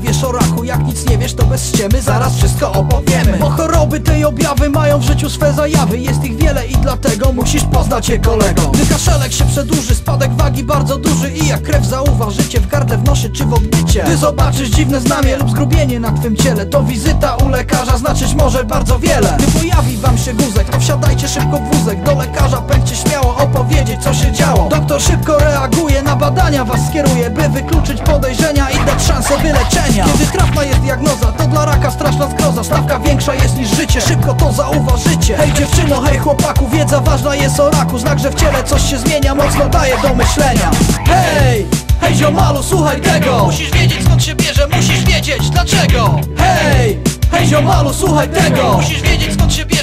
wiesz o raku Jak nic nie wiesz to bez ściemy. Zaraz wszystko opowiemy. Bo choroby tej objawy mają w życiu swe zajawy. Jest ich wiele i dlatego musisz poznać je kolego. Gdy kaszelek się przedłuży, spadek wagi bardzo duży. I jak krew zauważycie w gardle, w nosie czy w odbycie Ty zobaczysz dziwne znamie lub zgrubienie na twym ciele To wizyta u lekarza znaczyć może bardzo wiele. Gdy pojawi wam się guzek, to wsiadajcie szybko w wózek Do lekarza Doktor szybko reaguje, na badania was skieruje By wykluczyć podejrzenia i dać szansę wyleczenia. Kiedy trafna jest diagnoza, to dla raka straszna zgroza Stawka większa jest niż życie, szybko to zauważycie. Hej dziewczyno, hej chłopaku, wiedza ważna jest o raku. Znak, że w ciele coś się zmienia, mocno daje do myślenia. Hej! Hej ziomalu, słuchaj tego. Musisz wiedzieć skąd się bierze, musisz wiedzieć dlaczego. Hej! Hej ziomalu, słuchaj tego. Musisz wiedzieć skąd się bierze,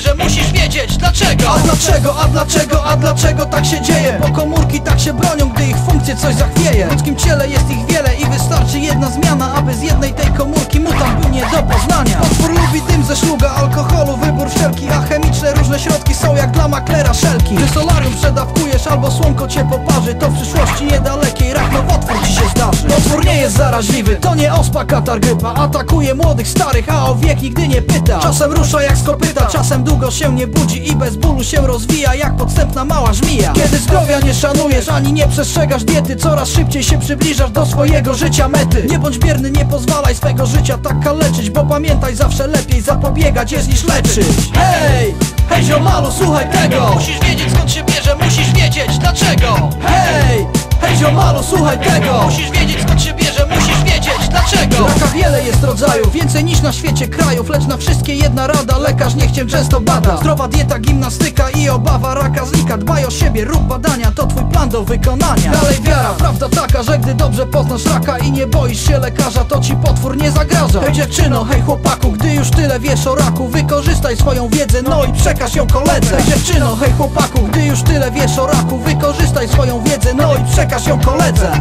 A dlaczego, a dlaczego, a dlaczego tak się dzieje? Bo komórki tak się bronią, gdy ich funkcje coś zachwieje. W ludzkim ciele jest ich wiele i wystarczy jedna zmiana Aby z jednej tej komórki mutant był nie do poznania. Otwór lubi dym ze szluga, alkoholu, wybór wszelki A chemiczne różne środki są jak dla maklera szelki. Gdy solarium przedawkujesz albo słonko cię poparzy To w przyszłości niedalekiej rak nowotwór ci się zdarzy Otwór nie jest zaraźliwy, to nie ospa, katar, grypa Atakuje młodych, starych, a o wiek nigdy nie pyta. Czasem rusza jak skorpyta, czasem długo się nie budzi I bez bólu się rozwija jak podstępna mała żmija. Kiedy zdrowia nie szanujesz, ani nie przestrzegasz diety Coraz szybciej się przybliżasz do swojego życia mety. Nie bądź bierny, nie pozwalaj swego życia tak kaleczyć Bo pamiętaj, zawsze lepiej zapobiegać jest niż leczyć. Hej! Hej ziomalu, słuchaj tego! Musisz wiedzieć skąd się bierze, musisz wiedzieć dlaczego! Hej! Ziomalu, słuchaj tego. Musisz wiedzieć skąd się bierze, musisz wiedzieć dlaczego. Raka wiele jest rodzajów, więcej niż na świecie krajów Lecz na wszystkie jedna rada, lekarz niech cię często bada. Zdrowa dieta, gimnastyka i obawa raka znika. Dbaj o siebie, rób badania, to twój plan do wykonania. Dalej wiara, prawda taka, że gdy dobrze poznasz raka I nie boisz się lekarza, to ci potwór nie zagraża. Hej dziewczyno, hej chłopaku, gdy już tyle wiesz o raku Wykorzystaj swoją wiedzę, no i przekaż ją koledze. Hej dziewczyno, hej chłopaku, już tyle wiesz o raku. Wykorzystaj swoją wiedzę, no i przekaż ją koledze